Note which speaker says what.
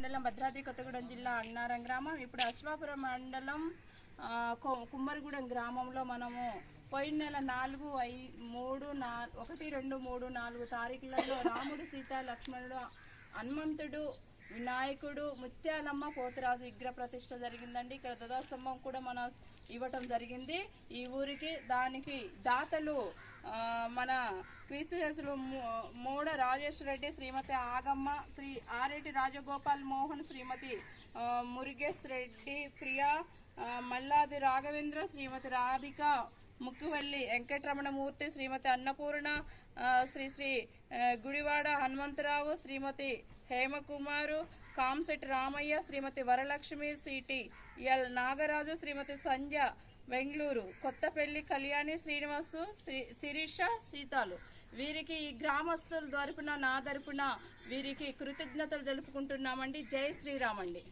Speaker 1: మండలం భద్రాద్రి కొత్తగూడెం జిల్లా అన్నారం గ్రామం. ఇప్పుడు అశ్వాపురం మండలం కుమ్మరిగూడెం గ్రామంలో మనము పోయిన నెల నాలుగు ఐ మూడు నా ఒకటి రెండు మూడు నాలుగు తారీఖులలో రాముడు సీత లక్ష్మణుడు హనుమంతుడు వినాయకుడు ముత్యాలమ్మ పోతురాజు విగ్రహ ప్రతిష్ట జరిగిందండి. ఇక్కడ ధ్వజస్తంభం కూడా మన ఇవ్వటం జరిగింది. ఈ ఊరికి దానికి దాతలు మన క్రీస్తు మూడ రాజేశ్వర రెడ్డి శ్రీమతి ఆగమ్మ శ్రీ ఆరెడ్డి రాజగోపాల్ మోహన్ శ్రీమతి మురుగేశ్ రెడ్డి ప్రియా మల్లాది రాఘవేంద్ర శ్రీమతి రాధిక ముక్కువెల్లి వెంకటరమణమూర్తి శ్రీమతి అన్నపూర్ణ శ్రీశ్రీ శ్రీ శ్రీ గుడివాడ హనుమంతరావు శ్రీమతి హేమకుమారు కాంసెట్ రామయ్య శ్రీమతి వరలక్ష్మి సిటి ఎల్ నాగరాజు శ్రీమతి సంధ్య బెంగళూరు కొత్తపల్లి కళ్యాణి శ్రీనివాసు శ్రీ శిరీష సీతాలు. వీరికి ఈ గ్రామస్తుల తరపున నా తరపున వీరికి కృతజ్ఞతలు తెలుపుకుంటున్నామండి. జై శ్రీరామండి.